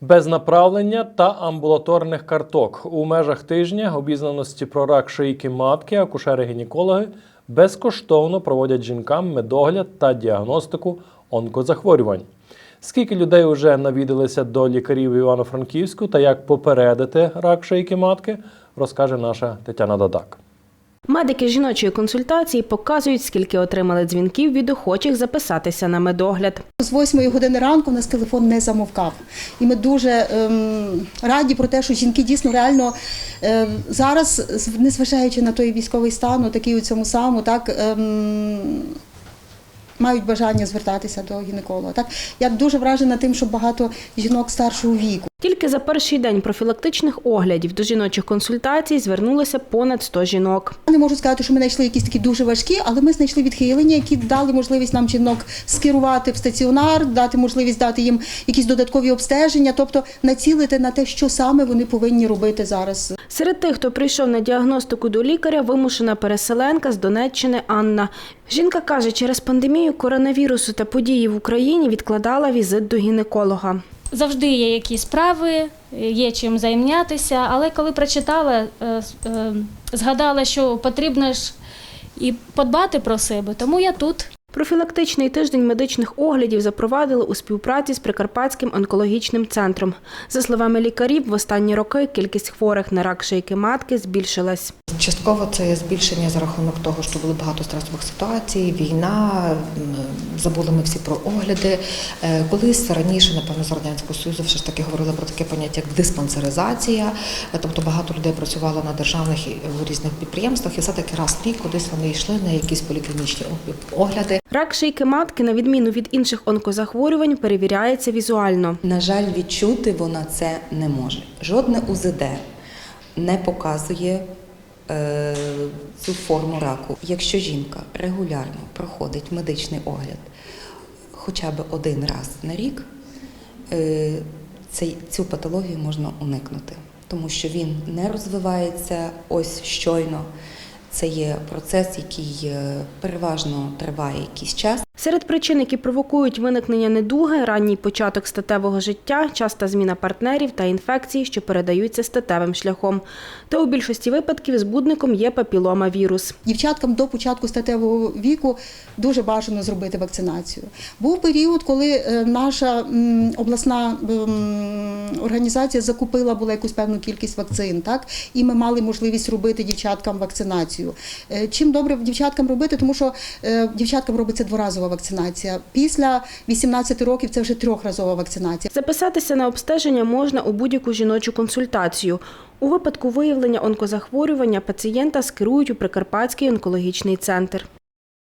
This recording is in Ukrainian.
Без направлення та амбулаторних карток у межах тижня обізнаності про рак шийки матки акушери-гінекологи безкоштовно проводять жінкам медогляд та діагностику онкозахворювань. Скільки людей вже навідалися до лікарів Івано-Франківську та як попередити рак шийки матки, розкаже наша Тетяна Дадак. Медики жіночої консультації показують, скільки отримали дзвінків від охочих записатися на медогляд. З 8 години ранку у нас телефон не замовкав. І ми дуже ем, раді про те, що жінки дійсно реально е, зараз, незважаючи на той військовий стан, такий у цьому самому, так. Ем, Мають бажання звертатися до гінеколога. Так я дуже вражена тим, що багато жінок старшого віку. Тільки за перший день профілактичних оглядів до жіночих консультацій звернулося понад 100 жінок. Не можу сказати, що ми знайшли якісь такі дуже важкі, але ми знайшли відхилення, які дали можливість нам жінок скерувати в стаціонар, дати можливість дати їм якісь додаткові обстеження, тобто націлити на те, що саме вони повинні робити зараз. Серед тих, хто прийшов на діагностику до лікаря, вимушена переселенка з Донеччини Анна. Жінка каже, через пандемію коронавірусу та події в Україні відкладала візит до гінеколога. Завжди є якісь справи, є чим зайнятися, але коли прочитала, е, е, згадала, що потрібно ж і подбати про себе, тому я тут. Профілактичний тиждень медичних оглядів запровадили у співпраці з Прикарпатським онкологічним центром. За словами лікарів, в останні роки кількість хворих на рак шийки матки збільшилась. Частково це є збільшення за рахунок того, що було багато стресових ситуацій, війна, забули ми всі про огляди. Е, Колись раніше, напевно, з Радянського Союзу все ж таки говорили про таке поняття як диспансеризація, Е, тобто багато людей працювало на державних і в різних підприємствах, і все-таки раз в рік кудись вони йшли на якісь поліклінічні огляди. Рак шийки матки, на відміну від інших онкозахворювань, перевіряється візуально. На жаль, відчути вона це не може. Жодне УЗД не показує цю форму раку. Якщо жінка регулярно проходить медичний огляд хоча б один раз на рік, е, цю патологію можна уникнути, тому що він не розвивається ось щойно. Це є процес, який е, переважно триває якийсь час. Серед причин, які провокують виникнення недуги, ранній початок статевого життя, часта зміна партнерів та інфекції, що передаються статевим шляхом. Та у більшості випадків збудником є папіломавірус. Дівчаткам до початку статевого віку дуже бажано зробити вакцинацію. Був період, коли е, наша обласна організація закупила була якусь певну кількість вакцин, так і ми мали можливість робити дівчаткам вакцинацію. Е, Чим добре дівчаткам робити, тому що е, дівчаткам робиться дворазова вакцинація. Після 18 років це вже трьохразова вакцинація. Записатися на обстеження можна у будь-яку жіночу консультацію. У випадку виявлення онкозахворювання пацієнта скерують у Прикарпатський онкологічний центр.